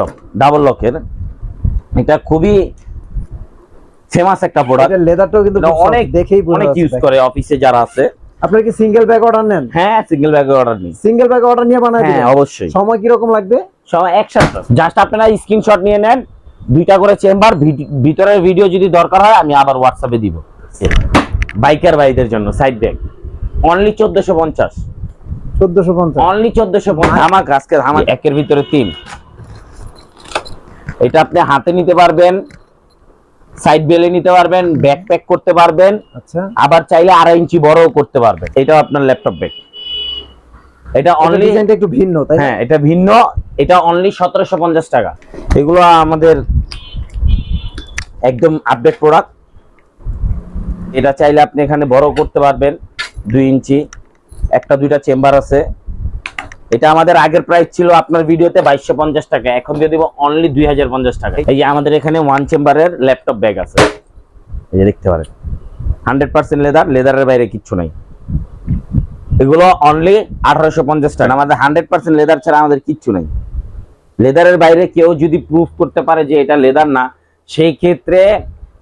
Laptop double লকের এটা খুবই ফেমাস একটা প্রোডাক্ট লেদারটাও কিন্তু অনেক দেখেই অনেক ইউজ করে অফিসে যারা আছে। আপনারা কি সিঙ্গেল ব্যাগ অর্ডার নেন? হ্যাঁ সিঙ্গেল ব্যাগে অর্ডার নিই। সিঙ্গেল ব্যাগ অর্ডার নিয়ে বানায় হ্যাঁ অবশ্যই। সময় কি রকম লাগবে? সবাই একসাথে। জাস্ট আপনারা স্ক্রিনশট নিয়ে নেন দুইটা করে চেম্বার ভিতরের ভিডিও যদি দরকার হয় আমি আবার হোয়াটসঅ্যাপে দিব। বাইকার ভাইদের জন্য সাইড ব্যাগ অনলি চোদ্দশো পঞ্চাশ। 1450 অনলি চোদ্দশো পঞ্চাশ। আমার আজকে আমার একের ভিতরে তিন। এটা আপনি হাতে নিতে পারবেন সাইড বেলে নিতে পারবেন ব্যাক প্যাক করতে পারবেন আচ্ছা। আবার চাইলে আড়াই ইঞ্চি বড়ও করতে পারবেন। এটাও আপনার ল্যাপটপ ব্যাগ এটা অনলি ডিজাইনটা একটু ভিন্ন তাই না? হ্যাঁ এটা ভিন্ন এটা অনলি সতেরোশো পঞ্চাশ টাকা। এগুলো আমাদের একদম আপডেট প্রোডাক্ট এটা চাইলে আপনি এখানে বড় করতে পারবেন দুই ইঞ্চি। একটা দুইটা চেম্বার আছে। এটা আমাদের আগের প্রাইস ছিল আপনার ভিডিওতে বাইশশো পঞ্চাশ টাকা, এখন দিয়ে দিব অনলি দুই হাজার পঞ্চাশ টাকা। এই যে আমাদের এখানে ওয়ান চেম্বারের ল্যাপটপ ব্যাগ আছে। এই যে দেখতে পারেন। হান্ড্রেড পার্সেন্ট লেদার লেদারের বাইরে কিচ্ছু নাই। এগুলো অনলি আঠারোশো পঞ্চাশ টাকা। আমাদের হান্ড্রেড পার্সেন্ট লেদার ছাড়া আমাদের কিচ্ছু নেই। লেদারের বাইরে কেউ যদি প্রুফ করতে পারে যে এটা লেদার না, সেই ক্ষেত্রে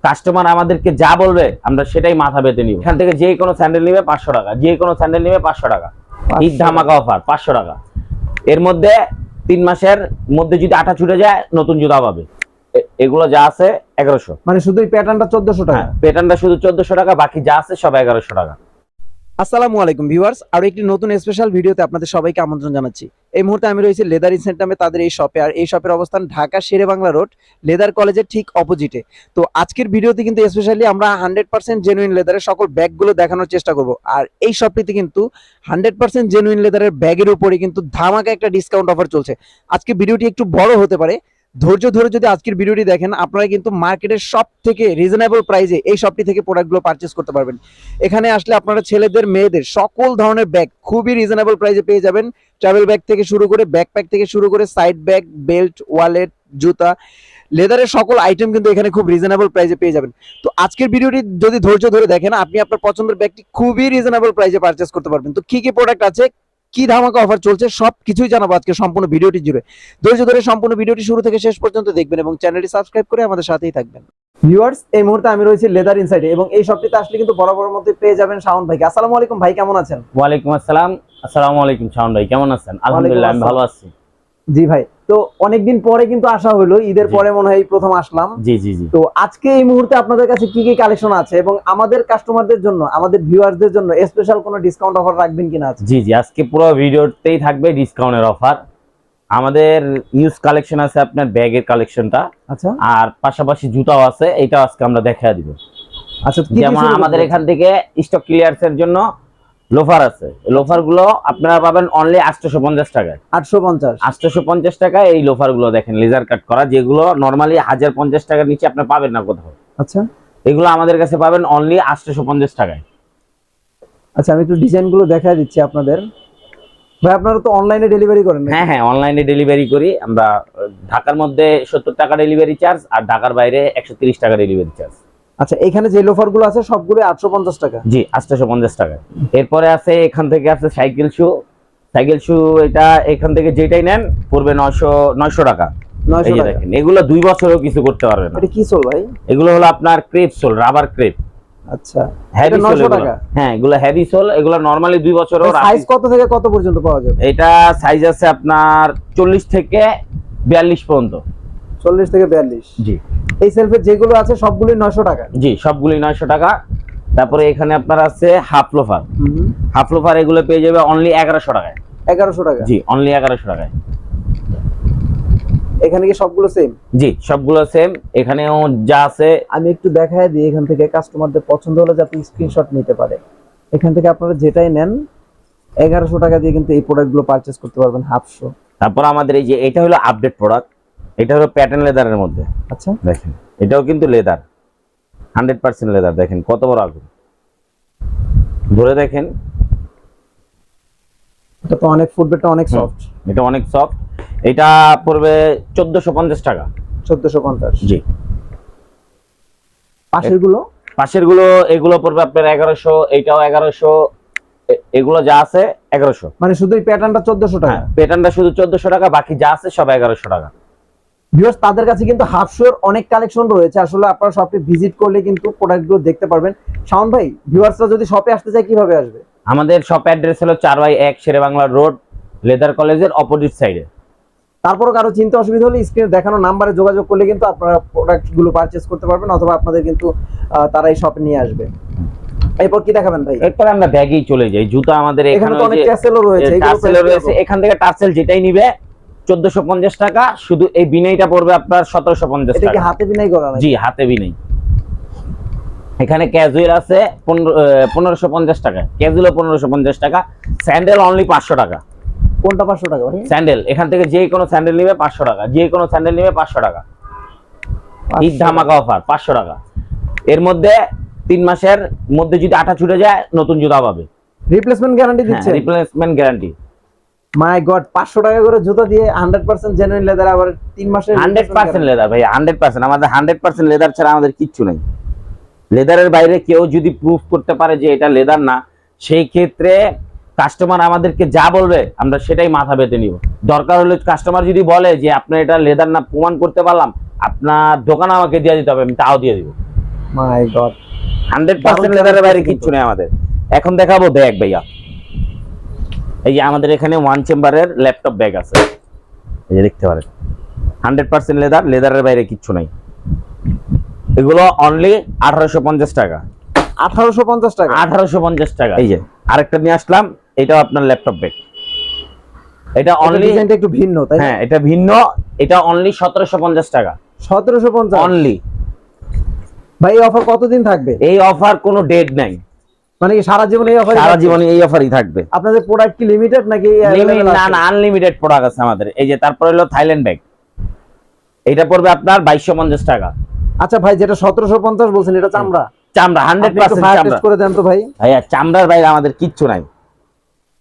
কাস্টমার আমাদেরকে যা বলবে, আমরা সেটাই মাথা পেতে নিব। এখান থেকে যে কোনো স্যান্ডেল নিবে পাঁচশো টাকা, যে কোনো স্যান্ডেল নিবে পাঁচশো টাকা। ঈদ ধামাকা অফার পাঁচশো টাকা। এর মধ্যে তিন মাসের মধ্যে যদি আটা ছুটে যায় নতুন জুতা পাবে। এগুলো যা আছে এগারোশো। মানে শুধু প্যাটার্নটা চোদ্দশো টাকা? প্যাটার্নটা শুধু চোদ্দশো টাকা বাকি যা আছে সব এগারোশো টাকা। আসসালামু আলাইকুম ভিউয়ার্স, আরও একটি নতুন স্পেশাল ভিডিওতে আপনাদের সবাইকে আমন্ত্রণ জানাচ্ছি। এই মুহূর্তে আমি রয়েছি লেদার ইনসেন্টামে তাদের এই শপে আর এই শপের অবস্থান ঢাকা শেরে বাংলা রোড লেদার কলেজের ঠিক অপোজিটে তো আজকের ভিডিওতে কিন্তু স্পেশালি আমরা হান্ড্রেড পার্সেন্ট জেনুইন লেদারের সকল ব্যাগগুলো দেখানোর চেষ্টা করব। আর এই শপটিতে কিন্তু হান্ড্রেড পার্সেন্ট জেনুইন লেদারের ব্যাগের উপরে কিন্তু ধামাকা একটা ডিসকাউন্ট অফার চলছে। আজকে ভিডিওটি একটু বড় হতে পারে ধৈর্য ধরে যদি আজকের ভিডিওটি দেখেন, আপনারা কিন্তু মার্কেটের সব থেকে রিজনেবল প্রাইসে এই শপটি থেকে প্রোডাক্টগুলো পারচেস করতে পারবেন। এখানে আসলে আপনারা ছেলেদের, মেয়েদের সকল ধরনের ব্যাগ খুবই রিজনেবল প্রাইসে পেয়ে যাবেন। ট্রাভেল ব্যাগ থেকে শুরু করে ব্যাকপ্যাক থেকে শুরু করে সাইড ব্যাগ বেল্ট ওয়ালেট জুতা লেদারের সকল আইটেম কিন্তু এখানে খুব রিজনেবল প্রাইসে পেয়ে যাবেন। তো আজকের ভিডিওটি যদি ধৈর্য ধরে দেখেন, আপনি আপনার পছন্দের ব্যাগটি খুবই রিজনেবল প্রাইসে পারচেস করতে পারবেন। তো কি কি প্রোডাক্ট আছে? কি ধামাকা অফার চলছে সব কিছুই জানাব আজকে সম্পূর্ণ ভিডিওটি জুড়ে। ধৈর্য ধরে সম্পূর্ণ ভিডিওটি শুরু থেকে শেষ পর্যন্ত দেখবেন এবং চ্যানেলটি সাবস্ক্রাইব করে আমাদের সাথেই থাকবেন। ভিউয়ার্স এই মুহূর্তে আমি রয়েছি লেদার ইনসাইডে এবং এই শপটিতে আসলে কিন্তু বরাবর মধ্যে পেয়ে যাবেন শাওন ভাইকে। আসসালামু আলাইকুম ভাই কেমন আছেন? ওয়ালাইকুম আসসালাম। আসসালামু আলাইকুম শাওন ভাই কেমন আছেন? আলহামদুলিল্লাহ আমি ভালো আছি। জি ভাই। তো অনেকদিন পরে কিন্তু আসা হলো ঈদের পরে মনে হয় প্রথম আসলাম। জি জি জি। তো আজকে এই মুহূর্তে আপনাদের কাছে কি কি কালেকশন আছে এবং আমাদের কাস্টমারদের জন্য আমাদের ভিউয়ারদের জন্য স্পেশাল কোনো ডিসকাউন্ট অফার রাখবেন কিনা আছে জি জি আজকে পুরো ভিডিওতেই থাকবে ডিসকাউন্টের অফার আমাদের ইউজ কালেকশন আছে আপনার ব্যাগের কালেকশনটা আচ্ছা। আর পাশাপাশি জুতাও আছে এটা আজকে আমরা দেখা দিব। আচ্ছা যেমন আমাদের এখান থেকে স্টক ক্লিয়ার্সের জন্য লোফার আছে। লোফারগুলো আপনারা পাবেন অনলি আটশোশো পঞ্চাশ টাকায়। 850 আটশোশো পঞ্চাশ টাকায় এই লোফারগুলো দেখেন লেজার কাট করা যেগুলো নর্মালি হাজার পঞ্চাশ টাকার নিচে আপনি পাবেন না কোথাও। আচ্ছা। এগুলো আমাদের কাছে পাবেন অনলি আটশোশো পঞ্চাশ টাকায়। আচ্ছা আমি একটু ডিজাইনগুলো দেখা দিচ্ছি আপনাদের। ভাই আপনারা তো অনলাইনে ডেলিভারি করেন হ্যাঁ হ্যাঁ অনলাইনে ডেলিভারি করি। আমরা ঢাকার মধ্যে সত্তর টাকা ডেলিভারি চার্জ আর ঢাকার বাইরে একশো তিরিশ টাকা ডেলিভারি চার্জ আচ্ছা এখানে যে লোফারগুলো আছে সবগুলো 850 টাকা। জি আটশোশো পঞ্চাশ টাকা। এরপরে আছে এখান থেকে আছে সাইকেল শু সাইকেল শু এটা এখান থেকে যেটাই নেন পড়বে নয়শো নয়শো টাকা। 900 এই যে এগুলো দুই বছরও কিছু করতে পারবে না। এটা কি সোল ভাই? এগুলো হলো আপনার ক্রেপ সোল রাবার ক্রেপ আচ্ছা হেভি সোল 900 টাকা? হ্যাঁ এগুলো হেভি সোল এগুলো নর্মালি দুই বছরও সাইজ কত থেকে কত পর্যন্ত পাওয়া যাবে? এটা সাইজ আছে আপনার চল্লিশ থেকে বিয়াল্লিশ পর্যন্ত। 40 থেকে 42 জি। এই সেলফে যেগুলো আছে সবগুলোই 900 টাকা। জি সবগুলি নয়শো টাকা। তারপরে এখানে আপনার আছে হাফ লোফার হাফ লোফার এগুলো পেয়ে যাবে অনলি এগারোশো টাকায়। 1100 টাকা। জি অনলি এগারোশো টাকায়। এখানে কি সবগুলো সেম জি সবগুলো সেম এখানেও যা আছে আমি একটু দেখায় দিই এখান থেকে কাস্টমারদের পছন্দ হলে যাতে স্ক্রিনশট নিতে পারে। এখান থেকে আপনারা যেটাই নেন এগারোশো টাকা দিয়ে কিন্তু এই প্রোডাক্টগুলো পারচেস করতে পারবেন হাফশো তারপর আমাদের এই যে এটা হলো আপডেট প্রোডাক্ট এটা হলো প্যাটার্ন লেদারের মধ্যে। আচ্ছা। দেখেন এটাও কিন্তু লেদার হান্ড্রেড পার্সেন্ট লেদার দেখেন কত বড় আগুন। ধরে দেখেন। এটা তো অনেক ফুটবেটটা অনেক। সফট এটা অনেক সফট এটা পড়বে চোদ্দশো পঞ্চাশ টাকা। চোদ্দশো পঞ্চাশ। জি। পাশেরগুলো পাশেরগুলো এগুলো পড়বে আপনার এগারোশো এইটাও এগারোশো এগুলো যা আছে এগারোশো। মানে শুধু এই প্যাটার্নটা চোদ্দশো টাকা? প্যাটার্নটা শুধু চোদ্দশো টাকা বাকি যা আছে সব এগারোশো টাকা। ভিউয়ার্স তাদের কাছে কিন্তু হাফ শোর অনেক কালেকশন রয়েছে। আসলে আপনারা শপে ভিজিট করলে কিন্তু প্রোডাক্টগুলো দেখতে পারবেন। শাওন ভাই ভিউয়ার্সরা যদি শপে আসতে চায় কীভাবে আসবে? আমাদের শপ অ্যাড্রেস হলো চার বাই এক শেরে বাংলা রোড লেদার কলেজের অপোজিট সাইডে তারপরও কারও চিন্তা অসুবিধা হলে স্ক্রিনে দেখানো নাম্বারে যোগাযোগ করলে কিন্তু আপনারা প্রোডাক্টগুলো পারচেজ করতে পারবেন অথবা আপনাদের কিন্তু তারা এই শপে নিয়ে আসবে। এরপর কি দেখাবেন ভাই? এরপরে আমরা ব্যাগেই চলে যাই। জুতা আমাদের এখানে অনেক ট্যাসেলও রয়েছে এখান থেকে টার্সেল যেটাই নিবে চোদ্দশো পঞ্চাশ টাকা শুধু এই বিনাইটা পড়বে আপনার সতেরোশো পঞ্চাশ টাকা। হাতে বিনাই করা জি হাতে বিনাই এখানে ক্যাজুয়াল আছে পনেরোশো পঞ্চাশ টাকা। ক্যাজুয়াল পনেরোশো পঞ্চাশ টাকা। স্যান্ডেল অনলি পাঁচশো টাকা। কোনটা পাঁচশো টাকা স্যান্ডেল এখান থেকে যে কোনো স্যান্ডেল নিবে পাঁচশো টাকা। যে কোনো স্যান্ডেল নিবে পাঁচশো টাকা। ঈদ ধামাকা অফার পাঁচশো টাকা। এর মধ্যে তিন মাসের মধ্যে যদি আঠা ছুটে যায় নতুন জুতা পাবে। রিপ্লেসমেন্ট গ্যারান্টি দিচ্ছে রিপ্লেসমেন্ট গ্যারান্টি মাই গড পাঁচশো টাকা করে জুতা দিয়ে হান্ড্রেড পার্সেন্ট জেনুইন লেদার আবার তিন মাসের হান্ড্রেড পার্সেন্ট লেদার ভাই হান্ড্রেড পার্সেন্ট আমাদের হান্ড্রেড পার্সেন্ট লেদার ছাড়া আমাদের কিচ্ছু নাই। লেদারের বাইরে কেউ যদি প্রুফ করতে পারে যে এটা লেদার না সেই ক্ষেত্রে কাস্টমার আমাদেরকে যা বলবে আমরা সেটাই মাথা পেতে নিব। দরকার হলে কাস্টমার যদি বলে যে আপনার এটা লেদার না প্রমাণ করতে পারলাম আপনার দোকান আমাকে দিয়ে দিতে হবে আমি তাও দিয়ে দিব। মাই গড হান্ড্রেড পার্সেন্ট দারুণ লেদারের বাইরে। কিচ্ছু নেই আমাদের। এখন দেখাবো ব্যাগ ভাইয়া। এই যে আমাদের এখানে ওয়ান চেম্বারের ল্যাপটপ ব্যাগ আছে। এই যে দেখতে পারেন। হান্ড্রেড পার্সেন্ট লেদার লেদারের বাইরে কিচ্ছু নাই। এগুলো অনলি আঠারোশো পঞ্চাশ টাকা। আঠারোশো পঞ্চাশ টাকা? আঠারোশো পঞ্চাশ টাকা। এই যে। আরেকটা নিয়ে আসলাম এটাও আপনার ল্যাপটপ ব্যাগ এটা অনলি ডিজাইনটা একটু ভিন্ন তাই হ্যাঁ এটা ভিন্ন এটা অনলি সতেরোশো পঞ্চাশ টাকা। সতেরোশো পঞ্চাশ? অনলি ভাই এই অফার কতদিন থাকবে? এই অফার কোনো ডেট নাই। মানে কি সারা জীবন এই অফার সারা জীবন এই অফারই থাকবে। আপনাদের প্রোডাক্ট কি লিমিটেড নাকি না না আনলিমিটেড প্রোডাক্ট আছে আমাদের। এই যে তারপরে হলো থাইল্যান্ড ব্যাগ এটা পড়বে আপনার বাইশশো পঞ্চাশ টাকা। আচ্ছা ভাই যেটা সতেরোশো পঞ্চাশ বলছেন এটা চামড়া? চামড়া হান্ড্রেড চামড়া। করে দেন তো ভাই। ভাইয়া চামড়ার বাইরে আমাদের কিচ্ছু নাই।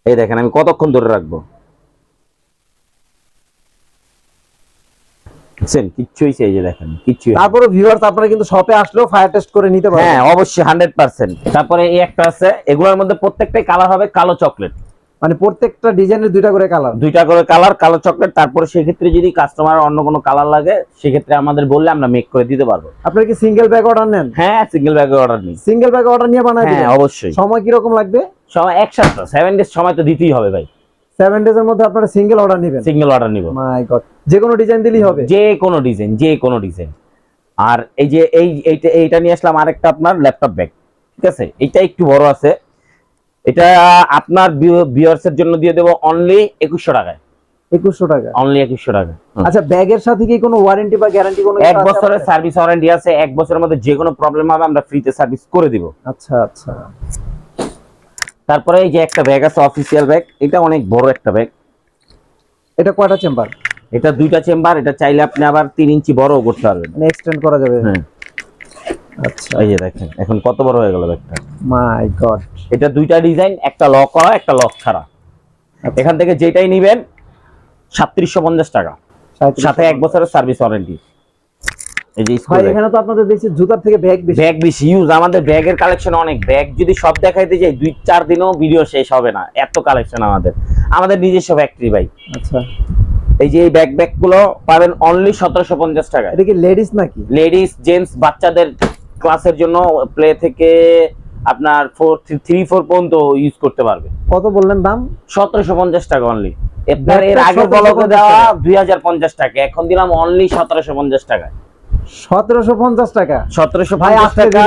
এই দেখেন আমি কতক্ষণ ধরে রাখব? বুঝছেন কিচ্ছুই সেই যে দেখেন কিচ্ছুই তারপরে ভিউয়ার্স আপনারা কিন্তু শপে আসলেও ফায়ার টেস্ট করে নিতে পারবেন। হ্যাঁ অবশ্যই হান্ড্রেড পার্সেন্ট তারপরে এই একটা আছে এগুলোর মধ্যে প্রত্যেকটাই কালার হবে কালো চকলেট মানে প্রত্যেকটা ডিজাইনের দুইটা করে কালার দুইটা করে কালার কালো চকলেট তারপরে সেক্ষেত্রে যদি কাস্টমার অন্য কোনো কালার লাগে সেক্ষেত্রে আমাদের বললে আমরা মেক করে দিতে পারব। আপনারা কি সিঙ্গেল ব্যাগ অর্ডার নেন? হ্যাঁ সিঙ্গেল ব্যাগে অর্ডার নিই। সিঙ্গেল ব্যাগ অর্ডার নিয়ে বানায় হ্যাঁ অবশ্যই। সময় কি রকম লাগবে? সময় এক সপ্তাহ সেভেন ডেজ সময় তো দিতেই হবে ভাই। সেভেন ডেজ এর মধ্যে আপনারা সিঙ্গেল অর্ডার নেবেন। সিঙ্গেল অর্ডার নিব। মাই গড যে কোনো ডিজাইন দিলেই হবে। যে কোনো ডিজাইন যে কোনো ডিজাইন আর এই যে এই এইটা এইটা নিয়ে আসলাম আরেকটা আপনার ল্যাপটপ ব্যাগ ঠিক আছে? এটা একটু বড় আছে। এটা আপনার ভিউয়ার্স এর জন্য দিয়ে দেবো অনলি একুশশো টাকায়। একুশশো টাকা। অনলি একুশশো টাকা। আচ্ছা ব্যাগের সাথে কি কোনো ওয়ারেন্টি বা গ্যারান্টি কোনো এক বছরের সার্ভিস ওয়ারেন্টি আছে। এক বছরের মধ্যে যে কোনো প্রবলেম হবে আমরা ফ্রিতে সার্ভিস করে দিব। আচ্ছা আচ্ছা। তারপরে এই যে একটা ব্যাগ আছে অফিসিয়াল ব্যাগ এটা অনেক বড় একটা ব্যাগ এটা কয়টা চেম্বার এটা দুইটা চেম্বার এটা চাইলে আপনি আবার তিন ইঞ্চি বড়ও করতে পারবেন। মানে এক্সটেন্ড করা যাবে? হ্যাঁ। আচ্ছা। এই যে দেখেন এখন কত বড় হয়ে গেল ব্যাগটা? মাই গড এটা দুইটা ডিজাইন একটা লক করা একটা লক ছাড়া। আচ্ছা। এখান থেকে যেটাই নিবেন সাতত্রিশশো পঞ্চাশ টাকা। সাথে এক বছরের সার্ভিস ওয়ারেন্টি এই যে ভাই এখানে তো আপনাদের দেখছি জুতার থেকে ব্যাগ বেশি। ব্যাগ বেশি ইউজ আমাদের ব্যাগের কালেকশন অনেক। ব্যাগ যদি সব দেখাইতে যাই দুই চার দিনও ভিডিও শেষ হবে না। এত কালেকশন আমাদের। আমাদের নিজস্ব ফ্যাক্টরি ভাই। আচ্ছা। এই যে এই ব্যাগ ব্যাগগুলো পাবেন অনলি সতেরোশো পঞ্চাশ টাকায়। এটা কি লেডিস নাকি? লেডিস জেন্টস বাচ্চাদের ক্লাসের জন্য প্লে থেকে আপনার ফোর থ্রি ফোর পর্যন্ত ইউজ করতে পারবে। কত বললেন দাম? সতেরোশো পঞ্চাশ টাকা অনলি আপনার এর আগে 1750 বলকে দেওয়া দুই হাজার পঞ্চাশ টাকা। এখন দিলাম অনলি সতেরোশো পঞ্চাশ টাকা সতেরোশো পঞ্চাশ টাকা। সতেরোশো পঞ্চাশ টাকা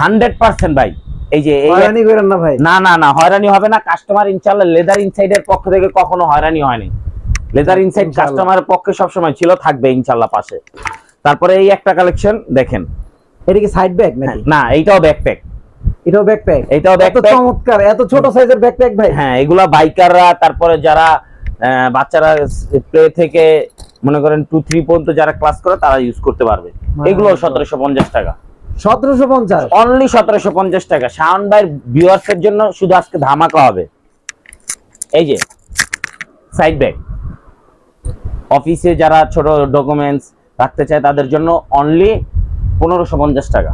হান্ড্রেড পার্সেন্ট ভাই। এই যে হয়রানি করেন না ভাই। না না না হয়রানি হবে না। কাস্টমার ইনশাল্লাহ লেদার ইনসাইডের পক্ষ থেকে কখনো হয়রানি হয়নি লেদার ইনসাইড কাস্টমারের পক্ষে সবসময় ছিল থাকবে ইনশাল্লাহ পাশে। তারপরে এই একটা কালেকশন দেখেন। এটা কি সাইড ব্যাগ নাকি? না এইটাও ব্যাকপ্যাক এটাও ব্যাকপ্যাক ব্যাকপ্যাক চমৎকার এত ছোট সাইজের ব্যাকপ্যাক ভাই। হ্যাঁ এগুলা বাইকাররা তারপরে যারা বাচ্চারা প্লে থেকে মনে করেন টু থ্রি পর্যন্ত যারা ক্লাস করে তারা ইউজ করতে পারবে। এগুলো সতেরোশো পঞ্চাশ টাকা। সতেরোশো পঞ্চাশ? অনলি সতেরোশো পঞ্চাশ টাকা। শাওন ভাইয়ের ভিউয়ার্স এর জন্য শুধু আজকে ধামাকা হবে। এই যে সাইড ব্যাগ অফিসে যারা ছোট ডকুমেন্টস রাখতে চায় তাদের জন্য অনলি পনেরোশো পঞ্চাশ টাকা।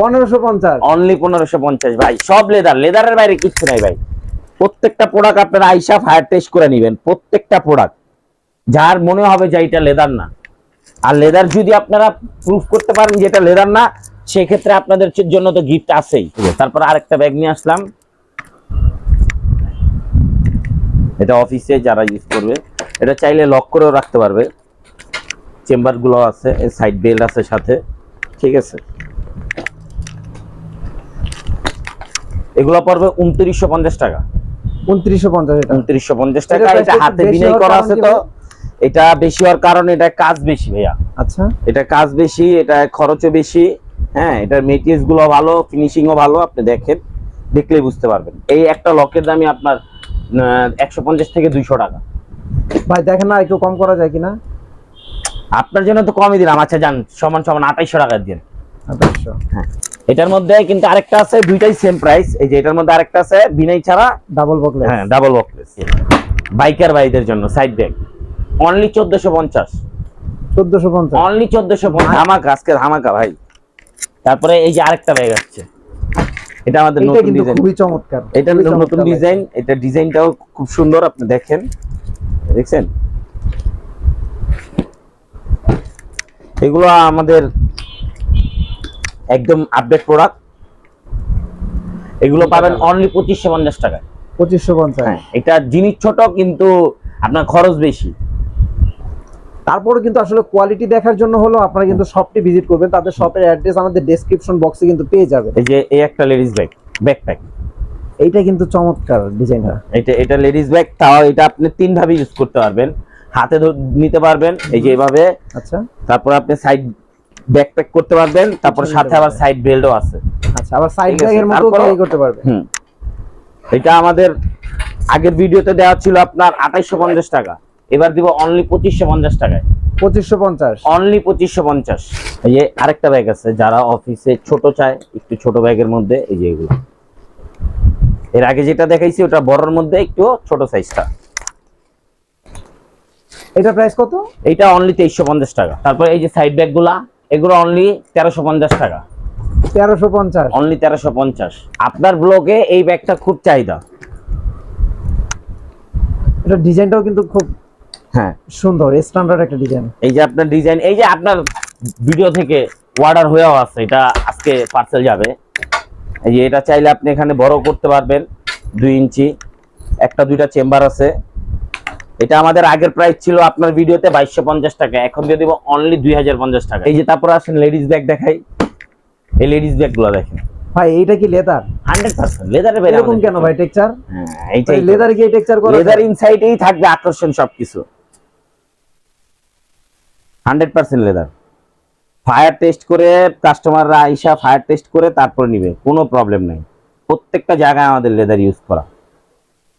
পনেরোশো পঞ্চাশ? অনলি পনেরোশো পঞ্চাশ। ভাই সব লেদার লেদারের বাইরে কিচ্ছু নাই ভাই। প্রত্যেকটা প্রোডাক্ট আপনারা আইসা ফায়ার টেস্ট করে নেবেন। প্রত্যেকটা প্রোডাক্ট যার মনে হবে যে এটা লেদার না। আর লেদার যদি আপনারা প্রুফ করতে পারেন যে এটা লেদার না সেক্ষেত্রে আপনাদের জন্য তো গিফট আছেই। তারপর আরেকটা ব্যাগ নিয়ে আসলাম। এটা অফিসে যারা ইউজ করবে এটা চাইলে লক করেও রাখতে পারবে। চেম্বারগুলো আছে সাইড বেল্ট আছে সাথে। ঠিক আছে। এগুলো পড়বে উনত্রিশশো পঞ্চাশ টাকা। উনত্রিশশো পঞ্চাশ উনত্রিশশো পঞ্চাশ টাকা এটা হাতে বিনয় করা আছে তো? এটা বেশি হওয়ার কারণে এটা কাজ বেশি ভাইয়া। আচ্ছা। এটা কাজ বেশি এটা খরচও বেশি হ্যাঁ এটার মেটেরিয়ালসগুলো ভালো ফিনিশিংও ভালো আপনি দেখেন দেখলেই বুঝতে পারবেন। এই একটা লকের দামই আপনার একশো পঞ্চাশ থেকে দুইশো টাকা। ভাই দেখেন না একটু কম করা যায় কিনা? আপনার জন্য তো কমই দিলাম আচ্ছা যান সমান সমান আঠাইশশো টাকা দিন। হ্যাঁ এটার মধ্যে কিন্তু আরেকটা আছে দুইটাই সেম প্রাইস এই যে এটার মধ্যে আরেকটা আছে বিনাই ছাড়া ডাবল বকলে হ্যাঁ ডাবল বক্স বাইকার ভাইদের জন্য সাইড ব্যাগ অনলি চোদ্দশো পঞ্চাশ। চোদ্দশো পঞ্চাশ। অনলি চোদ্দশো পঞ্চাশ। ধামাকা আজকে ধামাকা ভাই। তারপরে এই যে আরেকটা ব্যাগ আসছে। এটা আমাদের নতুন ডিজাইন খুবই চমৎকার। এটা নতুন ডিজাইন এটা ডিজাইনটাও খুব সুন্দর আপনি দেখেন। দেখছেন? এগুলো আমাদের একদম আপডেট প্রোডাক্ট এগুলো পাবেন অনলি পঁচিশশো পঞ্চাশ টাকায়। পঁচিশশো পঞ্চাশ। হ্যাঁ এটা জিনিস ছোট কিন্তু আপনার খরচ বেশি। তারপরে কিন্তু আসলে কোয়ালিটি দেখার জন্য হলো আপনারা কিন্তু শপটি ভিজিট করবেন। তাদের শপের অ্যাড্রেস আমাদের ডেসক্রিপশন বক্সে কিন্তু পেয়ে যাবেন। এই যে এই একটা লেডিস ব্যাগ ব্যাকপ্যাক এইটা কিন্তু চমৎকার ডিজাইনটা এটা এটা লেডিস ব্যাগ তাও এটা আপনি তিন ভাবে ইউজ করতে পারবেন। হাতে নিতে পারবেন এই যে এভাবে। আচ্ছা। তারপর আপনি সাইড ব্যাকপ্যাক করতে পারবেন তারপর সাথে আবার সাইড বেল্টও আছে। আচ্ছা আবার সাইড ব্যাগের মতো ক্যারি করতে পারবেন। হুম। এটা আমাদের আগের ভিডিওতে দেওয়া ছিল আপনার আঠাইশশো পঞ্চাশ টাকা। এবার দিব অনলি পঁচিশশো পঞ্চাশ টাকায়। পঁচিশশো পঞ্চাশ। অনলি পঁচিশশো পঞ্চাশ। এই যে আরেকটা ব্যাগ আছে যারা অফিসে ছোট চায় একটু ছোট ব্যাগের মধ্যে এই যে এগুলো। এর আগে যেটা দেখাইছি ওটা বড়র মধ্যে একটু ছোট সাইজটা এটা প্রাইস কত? এটা অনলি তেইশশো পঞ্চাশ টাকা। তারপর এই যে সাইড ব্যাগগুলা এগুলো অনলি তেরোশো পঞ্চাশ টাকা। তেরোশো পঞ্চাশ। অনলি তেরোশো পঞ্চাশ। আপনার ব্লগে এই ব্যাগটা খুব চাহিদা। এটা ডিজাইনটাও কিন্তু খুব হ্যাঁ। সুন্দর স্ট্যান্ডার্ড একটা ডিজাইন এই যে আপনার ডিজাইন এই যে আপনার ভিডিও থেকে অর্ডার হয়েও আছে এটা আজকে পার্সেল যাবে। এই যে এটা চাইলে আপনি এখানে বড় করতে পারবেন দুই ইঞ্চি একটা দুইটা চেম্বার আছে। এটা আমাদের আগের প্রাইস ছিল আপনার ভিডিওতে বাইশশো পঞ্চাশ টাকা এখন দিয়ে দিব অনলি দুই হাজার পঞ্চাশ টাকা। এই যে তারপর আসেন লেডিস ব্যাগ দেখাই। এই লেডিস ব্যাগগুলো দেখেন। ভাই এইটা কি লেদার হান্ড্রেড পার্সেন্ট লেদারে এরকম কেন ভাই টেক্সচার হ্যাঁ এইটাই লেদার কি টেক্সচার করা লেদার ইনসাইডেই থাকবে আকর্ষণ সবকিছু। Hundred percent leather fire test করে কাস্টমাররা আইসা ফায়ার টেস্ট করে তারপর নিবে কোনো প্রবলেম নাই। প্রত্যেকটা জায়গায় আমাদের লেদার ইউজ করা।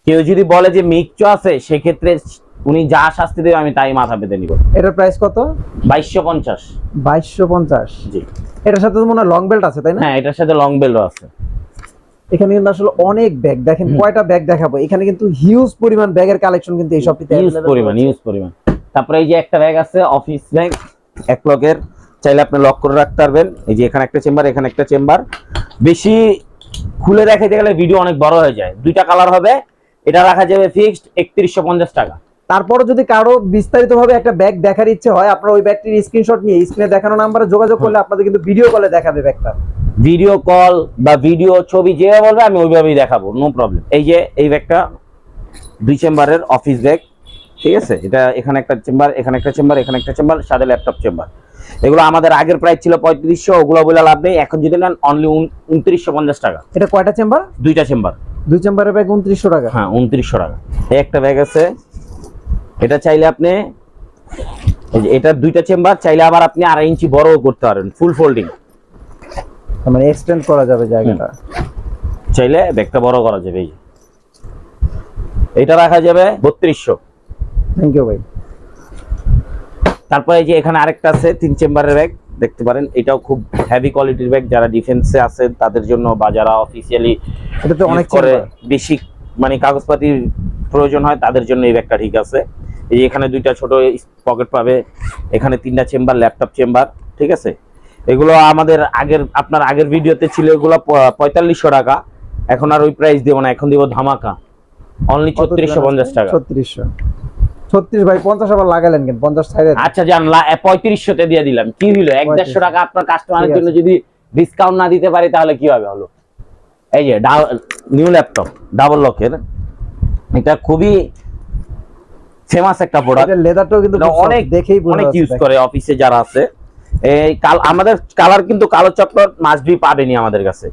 কেউ যদি বলে যে মিক্সচ আছে সেক্ষেত্রে উনি যা শাস্তি দেবে আমি তাই মাথা পেতে নিব। এটার প্রাইস কত? বাইশশো পঞ্চাশ। বাইশশো পঞ্চাশ। জি। এটার সাথে তো মনে হয় লং বেল্ট আছে তাই না? হ্যাঁ এটার সাথে লং বেল্টও আছে। এখানে কিন্তু আসলে অনেক ব্যাগ দেখেন। কয়টা ব্যাগ দেখাবো। এখানে কিন্তু হিউজ পরিমাণ ব্যাগের কালেকশন কিন্তু এই শপটিতে ইউজ পরিমাণ হিউজ পরিমাণ। তারপরে এই যে একটা ব্যাগ আছে অফিস ব্যাগ এক লকের চাইলে আপনি লক করে রাখতে পারবেন। এই যে এখানে একটা চেম্বার এখানে একটা চেম্বার বেশি খুলে দেখাইতে গেলে ভিডিও অনেক বড় হয়ে যায়। দুইটা কালার হবে এটা রাখা যাবে ফিক্সড একত্রিশশো পঞ্চাশ টাকা। তারপরে যদি কারও বিস্তারিতভাবে একটা ব্যাগ দেখার ইচ্ছে হয় আপনারা ওই ব্যাগটির স্ক্রিনশট নিয়ে স্ক্রিনে দেখানো নাম্বারে যোগাযোগ করলে আপনাদের কিন্তু ভিডিও কলে দেখাবে ব্যাগটা ভিডিও কল বা ভিডিও ছবি যেভাবে বলবে আমি ওইভাবেই দেখাবো নো প্রবলেম এই যে এই ব্যাগটা ডিসেম্বরের অফিস ব্যাগ ঠিক আছে? এটা এখানে একটা চেম্বার এখানে একটা চেম্বার এখানে একটা চেম্বার সাথে ল্যাপটপ চেম্বার এগুলো আমাদের আগের প্রাইস ছিল পঁয়ত্রিশশো ওগুলো বলে লাভ নেই। এখন যদি নেন অনলি উনত্রিশশো পঞ্চাশ টাকা। এটা কয়টা চেম্বার দুইটা চেম্বার দুই চেম্বারের ব্যাগ উনত্রিশশো টাকা। হ্যাঁ উনত্রিশশো টাকা। এই একটা ব্যাগ আছে এটা চাইলে আপনি এটার দুইটা চেম্বার চাইলে আবার আপনি আড়াই ইঞ্চি বড়ও করতে পারেন ফুল ফোল্ডিং মানে এক্সটেন্ড করা যাবে জায়গাটা। চাইলে ব্যাগটা বড় করা যাবে এই। এটা রাখা যাবে বত্রিশশো। থ্যাংক ইউ ভাই তারপরে এই যে এখানে আরেকটা আছে তিন চেম্বারের ব্যাগ দেখতে পারেন এটাও খুব হেভি কোয়ালিটির ব্যাগ যারা ডিফেন্সে আছেন তাদের জন্য বা যারা অফিসিয়ালি এটা তো অনেক করে বেশি মানে কাগজপাতির প্রয়োজন হয় তাদের জন্য এই ব্যাগটা ঠিক আছে। এই যে এখানে দুইটা ছোট পকেট পাবে এখানে তিনটা চেম্বার ল্যাপটপ চেম্বার ঠিক আছে? এগুলো আমাদের আগের আপনার আগের ভিডিওতে ছিল এগুলো পঁয়তাল্লিশশো টাকা। এখন আর ওই প্রাইস দেবো না এখন দিব ধামাকা। অনলি ছত্রিশশো পঞ্চাশ টাকা। ছত্রিশশো। ছত্রিশ ভাই পঞ্চাশ আবার লাগালেন কেন পঞ্চাশ ছাইড়ে আচ্ছা জান পঁয়ত্রিশশো তে দিয়ে দিলাম। কি হলো এক দেড়শো টাকা আপনার কাস্টমারের জন্য যদি ডিসকাউন্ট না দিতে পারি তাহলে কি হবে হলো? এই যে নিউ ল্যাপটপ ডাবল লকের এটা খুবই ফেমাস একটা প্রোডাক্ট এটা লেদারটাও কিন্তু অনেক দেখেই অনেক ইউজ করে অফিসে যারা আছে। এই কাল আমাদের কালার কিন্তু কালো চকলেট মাছবি পাবেনি আমাদের কাছে।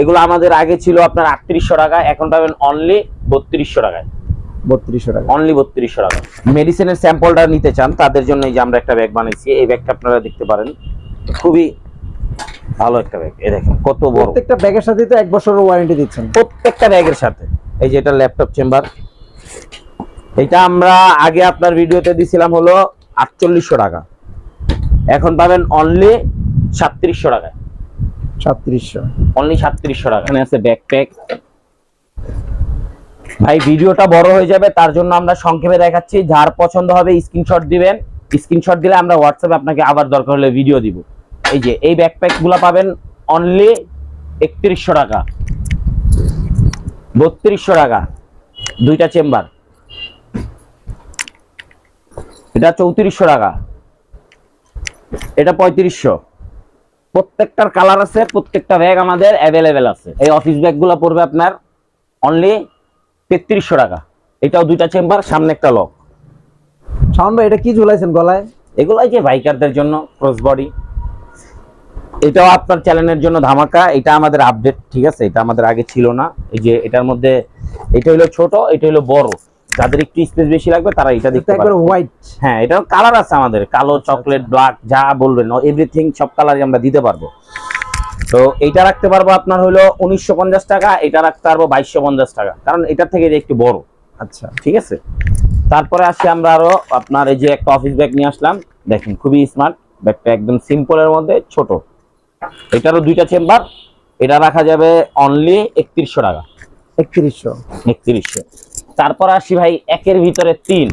এগুলো আমাদের আগে ছিল আপনার আটত্রিশশো টাকা এখন পাবেন অনলি বত্রিশশো টাকায়। বত্রিশশো টাকা। অনলি বত্রিশশো টাকা। মেডিসিনের স্যাম্পলটা নিতে চান তাদের জন্য যে আমরা একটা ব্যাগ বানিয়েছি এই ব্যাগটা আপনারা দেখতে পারেন। খুবই ভালো একটা ব্যাগ এই দেখেন কত বড়। প্রত্যেকটা ব্যাগের সাথে তো এক বছরের ওয়ারেন্টি দিচ্ছেন। প্রত্যেকটা ব্যাগের সাথে। এই যে এটা ল্যাপটপ চেম্বার এটা আমরা আগে আপনার ভিডিওতে দিছিলাম হলো আটচল্লিশশো টাকা। এখন পাবেন অনলি সাতত্রিশশো টাকায়। সাতত্রিশশো। অনলি সাতত্রিশশো টাকা। এখানে আছে ব্যাকপ্যাক ভাই, ভিডিওটা বড় হয়ে যাবে, তার জন্য আমরা সংক্ষেপে দেখাচ্ছি। যার পছন্দ হবে স্ক্রিনশট দিবেন। স্ক্রিনশট দিলে আমরা হোয়াটসঅ্যাপে আপনাকে আবার দরকার হলে ভিডিও দিব। এই যে, এই ব্যাকপ্যাকগুলা পাবেন অনলি একত্রিশশো টাকা। বত্রিশশো টাকা, দুইটা চেম্বার এটা চৌত্রিশশো টাকা। এটা পঁয়ত্রিশশো। প্রত্যেকটার কালার আছে, প্রত্যেকটা ব্যাগ আমাদের অ্যাভেলেবেল আছে। এই অফিস ব্যাগগুলো পড়বে আপনার অনলি তেত্রিশশো টাকা। এটাও দুইটা চেম্বার সামনে একটা লক। শাওন ভাই এটা কি ঝুলাইছেন গলায়? এগুলাই যে বাইকারদের জন্য ক্রস বডি। এটাও আপনার চ্যানেলের জন্য ধামাকা এটা আমাদের আপডেট ঠিক আছে? এটা আমাদের আগে ছিল না। এই যে এটার মধ্যে এটা হলো ছোট এটা হলো বড়। যাদের একটু স্পেস বেশি লাগবে তারা এটা এটা দেখতে একবার পারে হোয়াইট হ্যাঁ এটার কালার আছে আমাদের। কালো চকলেট ব্ল্যাক যা বলবেন এভরিথিং সব কালারই আমরা দিতে পারব। তো এটা রাখতে পারব আপনার হলো উনিশশো পঞ্চাশ টাকা এটা রাখতে পারব বাইশশো পঞ্চাশ টাকা। কারণ এটার থেকে এটা একটু বড়। আচ্ছা। ঠিক আছে? তারপরে আসি আমরা আরও আপনার এই যে একটা অফিস ব্যাগ নিয়ে আসলাম। দেখেন খুবই স্মার্ট ব্যাগটা একদম সিম্পলের মধ্যে ছোট। এটারও দুইটা চেম্বার এটা রাখা যাবে অনলি একত্রিশশো টাকা। একত্রিশশো। একত্রিশশো। তারপর আসি ভাই একের ভিতরে তিন।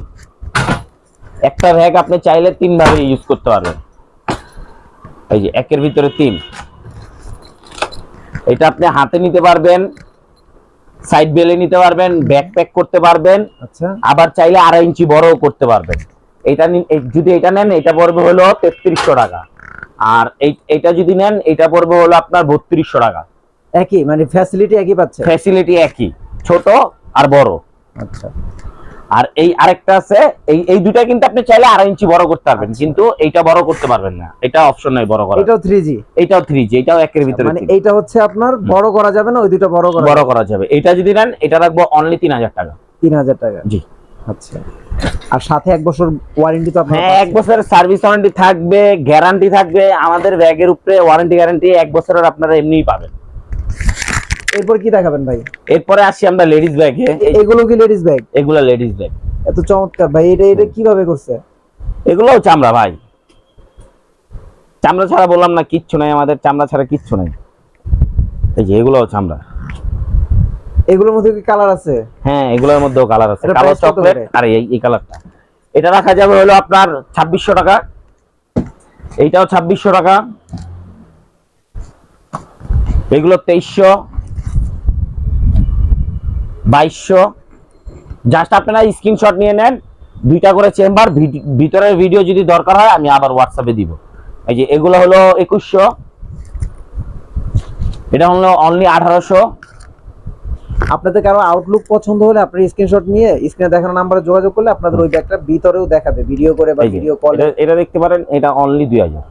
একটা ব্যাগ আপনি চাইলে তিন ভাবে ইউজ করতে পারবেন। এই যে একের ভিতরে তিন। এটা আপনি হাতে নিতে পারবেন সাইড বেলে নিতে পারবেন ব্যাকপ্যাক করতে পারবেন আচ্ছা। আবার চাইলে আড়াই ইঞ্চি বড়ও করতে পারবেন। এটা যদি এটা নেন এটা পড়বে হলো তেত্রিশশো টাকা। আর এই এটা যদি নেন এটা পড়বে হলো আপনার বত্রিশশো টাকা। একই মানে ফ্যাসিলিটি একই পাচ্ছে? ফ্যাসিলিটি একই ছোট আর বড়। আচ্ছা। আর এই আরেকটা আছে এই এই দুটা কিন্তু আপনি চাইলে আড়াই ইঞ্চি বড় করতে পারবেন আচ্ছা। কিন্তু এইটা বড় করতে পারবেন না। এটা অপশন নাই বড় করা এটাও থ্রি জি এটাও থ্রি জি এটাও একের ভিতরে মানে। এইটা হচ্ছে আপনার বড় করা যাবে না ওই দুটো বড় করা বড় করা যাবে। এটা যদি নেন এটা রাখব অনলি তিন হাজার টাকা। তিন হাজার টাকা। জি। আচ্ছা। আর সাথে এক বছর ওয়ারেন্টি তো আপনার হ্যাঁ এক বছরের সার্ভিস ওয়ারেন্টি থাকবে গ্যারান্টি থাকবে আমাদের ব্যাগের উপরে ওয়ারেন্টি গ্যারান্টি এক বছরের আপনারা এমনিই পাবেন। এরপর কি দেখাবেন ভাই? এরপরে আসি আমরা লেডিস ব্যাগে এগুলো কি লেডিস ব্যাগ এগুলো লেডিস ব্যাগ এত চমৎকার ভাই এটা এটা কীভাবে করছে? এগুলোও চামড়া ভাই। চামড়া ছাড়া বললাম না কিচ্ছু নাই আমাদের চামড়া ছাড়া কিচ্ছু নাই। এই যে এগুলোও চামড়া। এগুলোর মধ্যে কি কালার আছে? হ্যাঁ এগুলোর মধ্যেও কালার আছে। কালো চকলেট আর এই এই কালারটা এটা রাখা যাবে হলো আপনার ছাব্বিশশো টাকা। এইটাও ছাব্বিশশো টাকা। এগুলো তেইশশো। বাইশশো। জাস্ট আপনারা স্ক্রিনশট নিয়ে নেন দুইটা করে চেম্বার ভিতরের ভিডিও যদি দরকার হয় আমি আবার হোয়াটসঅ্যাপে দিব। এই যে এগুলো হলো একুশশো। এটা হলো অনলি আঠারোশো। আপনাদের কারও আউটলুক পছন্দ হলে আপনার স্ক্রিনশট নিয়ে স্ক্রিনে দেখানো নাম্বারে যোগাযোগ করলে আপনাদের ওই ব্যাগটা ভিতরেও দেখাবে ভিডিও করে বা ভিডিও কল এটা- দেখতে পারেন এটা অনলি দুই হাজার।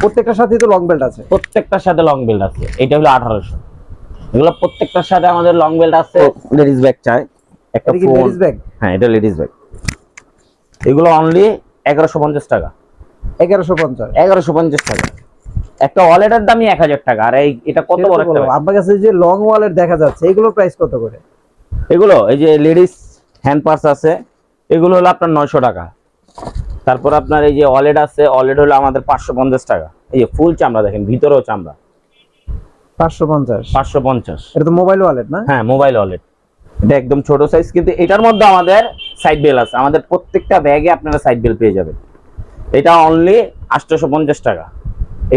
প্রত্যেকটার সাথেই তো লং বেল্ট আছে। প্রত্যেকটার সাথে লং বেল্ট আছে এটা হলো আঠারোশো। এগুলো প্রত্যেকটার সাথে আমাদের লং বেল্ট আছে। লেডিস ব্যাগ চাই। একটা লেডিস ব্যাগ হ্যাঁ এটা লেডিস ব্যাগ এগুলো অনলি এগারোশো পঞ্চাশ টাকা। এগারোশো পঞ্চাশ। এগারোশো পঞ্চাশ টাকা। একটা ওয়ালেটের দামই এক হাজার টাকা। আর এই এটা কত বড়? আপনার কাছে যে লং ওয়ালেট দেখা যাচ্ছে এগুলোর প্রাইস কত করে? এগুলো এই যে লেডিস হ্যান্ড পার্স আছে এগুলো হলো আপনার নয়শো টাকা। তারপর আপনার এই যে ওয়ালেট আছে ওয়ালেট হলো আমাদের পাঁচশো পঞ্চাশ টাকা। এই যে ফুল চামড়া দেখেন ভিতরেও চামড়া। পাঁচশো পঞ্চাশ। পাঁচশো পঞ্চাশ। এটা তো মোবাইল ওয়ালেট না? হ্যাঁ মোবাইল ওয়ালেট এটা একদম ছোট সাইজ কিন্তু এটার মধ্যে আমাদের সাইড বেল আছে। আমাদের প্রত্যেকটা ব্যাগে আপনারা সাইড বেল পেয়ে যাবেন। এটা অনলি আটশোশো পঞ্চাশ টাকা।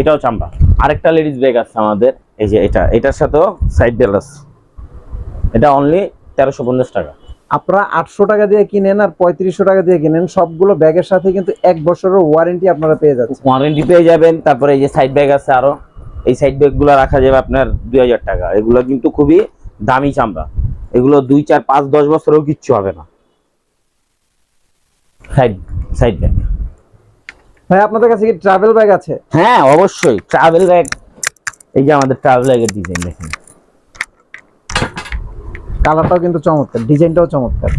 এটাও চামড়া আরেকটা লেডিস ব্যাগ আছে আমাদের। এই যে এটা এটার সাথেও সাইড বেল আছে। এটা অনলি তেরোশো পঞ্চাশ টাকা। আপনারা আটশো টাকা দিয়ে কিনেন আর পঁয়ত্রিশশো টাকা দিয়ে কিনেন সবগুলো ব্যাগের সাথে কিন্তু এক বছরের ওয়ারেন্টি আপনারা পেয়ে যাচ্ছেন। ওয়ারেন্টি পেয়ে যাবেন। তারপরে এই যে সাইড ব্যাগ আছে আরও। এই সাইড ব্যাগগুলো রাখা যাবে আপনার দুই হাজার টাকা। এগুলো কিন্তু খুবই দামি চামড়া। এগুলো দুই চার পাঁচ দশ বছরেও কিচ্ছু হবে না। সাইড সাইড ব্যাগ ভাই আপনাদের কাছে কি ট্রাভেল ব্যাগ আছে? হ্যাঁ অবশ্যই। ট্রাভেল ব্যাগ এই যে আমাদের ট্রাভেল ব্যাগের ডিজাইন দেখেন। কালারটাও কিন্তু চমৎকার ডিজাইনটাও চমৎকার।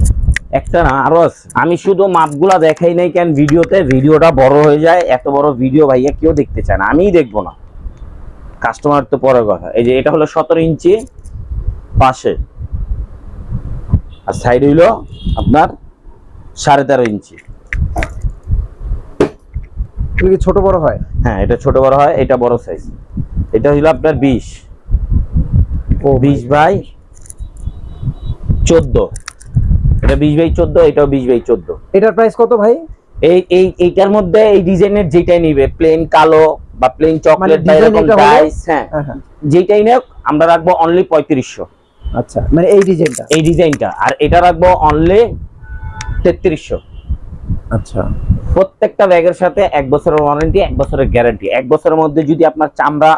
একটা না আরও আমি শুধু মাপগুলা দেখাই নাই কেন ভিডিওতে ভিডিওটা বড় হয়ে যায়। এত বড় ভিডিও ভাইয়া কেউ দেখতে চায় না। আমিই দেখব না। কাস্টমার তো পরের কথা। এই যে এটা হলো সতেরো ইঞ্চি পাশে। আর সাইড হইল আপনার সাড়ে তেরো ইঞ্চি। ছোট বড় হয়? হ্যাঁ এটা ছোট বড় হয় এটা বড় সাইজ এটা হইল আপনার বিশ। ও বিশ বাই চোদ্দ। এটা বিশ বাই চোদ্দ এটাও বিশ বাই চোদ্দ। এটার প্রাইস কত ভাই? এই এই এইটার মধ্যে এই ডিজাইনের যেটাই নিবে প্লেন কালো বা প্লেন চকলেট বা এরকম ডাইস হ্যাঁ। হ্যাঁ হ্যাঁ। যেটাই নেক আমরা রাখব অনলি পঁয়ত্রিশশো। আচ্ছা মানে এই ডিজাইনটা এই ডিজাইনটা আর এটা রাখব অনলি তেত্রিশশো। আচ্ছা। প্রত্যেকটা ব্যাগের সাথে এক বছরের ওয়ারেন্টি এক বছরের গ্যারান্টি এক বছরের মধ্যে যদি আপনার চামড়া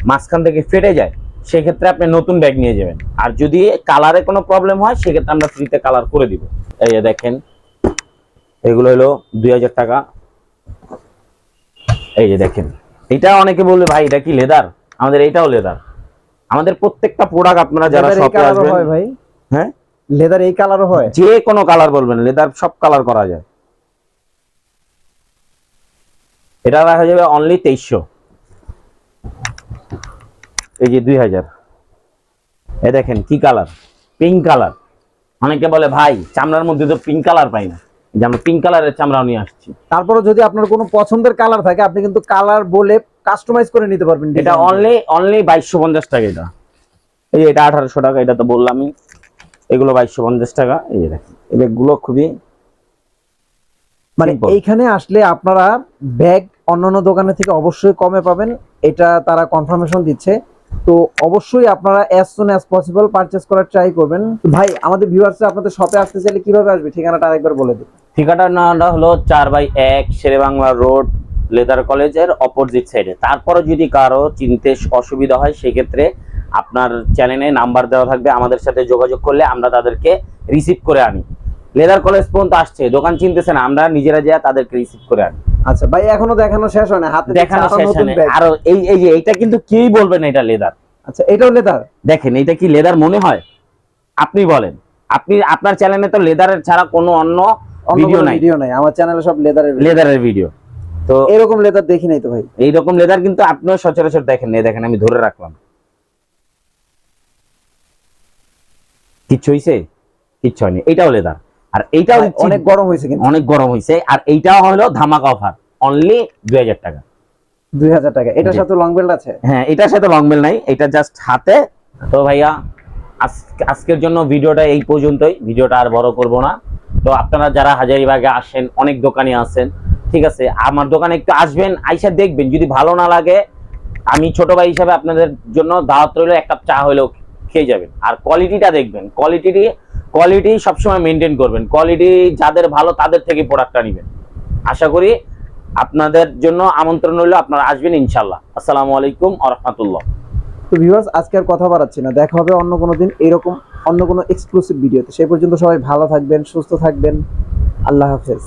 মাঝখান থেকে ফেটে যায় সেক্ষেত্রে আপনি নতুন ব্যাগ নিয়ে যাবেন। আর যদি কালারে কোনো প্রবলেম হয় সেক্ষেত্রে আমরা ফ্রিতে কালার করে দিব। এই দেখেন এগুলো হলো দুই হাজার টাকা। এই যে দেখেন এটা অনেকে বলবে ভাই এটা কি লেদার আমাদের এটাও লেদার আমাদের প্রত্যেকটা প্রোডাক্ট আপনারা যারা লেদার এই শপে আসবেন ভাই। হ্যাঁ? লেদার এই কালারও হয়। যে কোনো কালার বলবেন লেদার সব কালার করা যায়। এটা রাখা যাবে অনলি তেইশশো। এই যে দুই হাজার। এ দেখেন কি কালার পিঙ্ক কালার অনেকে বলে ভাই চামড়ার মধ্যে তো পিঙ্ক কালার পাই না। যে আমরা পিঙ্ক কালারের চামড়াও নিয়ে আসছি। তারপরে যদি আপনার কোনো পছন্দের কালার থাকে আপনি কিন্তু কালার বলে কাস্টমাইজ করে নিতে পারবেন এটা অনলি অনলি বাইশশো পঞ্চাশ টাকা এটা। এই যে এটা আঠারোশো টাকা এটা তো বললামই এগুলো বাইশশো পঞ্চাশ টাকা এই যে দেখেন। এই ব্যাগগুলো খুবই মানে এইখানে আসলে আপনারা ব্যাগ অন্যান্য দোকানের থেকে অবশ্যই কমে পাবেন এটা তারা কনফার্মেশন দিচ্ছে। তো অবশ্যই আপনারা as soon as possible purchase করার ট্রাই করবেন। ভাই আমাদের ভিউয়ার্সরা আপনাদের শপে আসতে চাইলে কীভাবে আসবে? ঠিকানাটা আরেকবার বলে দিন। ঠিকানাটা হলো চার বাই এক শেরেবাংলা রোড লেদার কলেজের অপোজিট সাইডে। তারপরে যদি কারও চিনতে অসুবিধা হয় সেক্ষেত্রে আপনার চ্যানেলে নাম্বার দেওয়া থাকবে আমাদের সাথে যোগাযোগ করলে আমরা তাদেরকে রিসিভ করে আনি। লেদার কলেজ পর্যন্ত আসছে দোকান চিনতেছে না আমরা নিজেরা যা তাদেরকে রিসিভ করে আনি। আচ্ছা ভাই এখনও দেখানো শেষ হয় না? হাতে দেখানো শেষ হয় ব্যাগ আরও এই এই যে এটা কিন্তু কেই বলবেন এটা লেদার? আচ্ছা এটাও লেদার? দেখেন এটা কি লেদার মনে হয়? আপনি বলেন। আপনি আপনার চ্যানেলে তো লেদারের ছাড়া কোনো অন্য ভিডিও নাই। ভিডিও নাই। আমার চ্যানেলে সব লেদারের লেদারের ভিডিও তো এরকম লেদার দেখি নাই তো ভাই। এইরকম লেদার কিন্তু আপনিও সচরাচর দেখেন না দেখেন আমি ধরে রাখলাম। কিচ্ছু হইছে? কিচ্ছু হয়নি। এইটাও লেদার আর এইটাও অনেক গরম হয়েছে কিন্তু। অনেক গরম হইছে। আর এইটাও হলো ধামাকা অফার অনলি দুই হাজার টাকা। দুই হাজার টাকা। এটার সাথে লং বেল্ট আছে? হ্যাঁ এটার সাথে লং বেল নাই। এটা জাস্ট হাতে। তো ভাইয়া আজ- আজকের জন্য ভিডিওটা এই পর্যন্তই। ভিডিওটা আর বড় করব না। তো আপনারা যারা হাজারিবাগে আসেন, অনেক দোকানে আছেন, ঠিক আছে? আমার দোকানে একটু আসবেন, আইসা দেখবেন। যদি ভালো না লাগে, আমি ছোট ভাই হিসাবে আপনাদের জন্য দাওয়াত রইল, এক কাপ চা হলেও খেয়ে যাবেন। আর কোয়ালিটিটা দেখবেন। কোয়ালিটি কোয়ালিটি সবসময় মেনটেন করবেন। কোয়ালিটি যাদের ভালো, তাদের থেকে প্রোডাক্টটা নেবেন। আশা করি আপনাদের জন্য আমন্ত্রণ রইল, আপনারা আসবেন ইনশাল্লাহ আসসালামু আলাইকুম আ রহমতুল্লাহ। তো ভিউয়ার্স আজকে আর কথা বাড়াচ্ছি না। দেখা হবে অন্য কোনো দিন। এরকম অন্য কোনো এক্সক্লুসিভ ভিডিওতে সেই পর্যন্ত সবাই ভালো থাকবেন সুস্থ থাকবেন। আল্লাহ হাফেজ।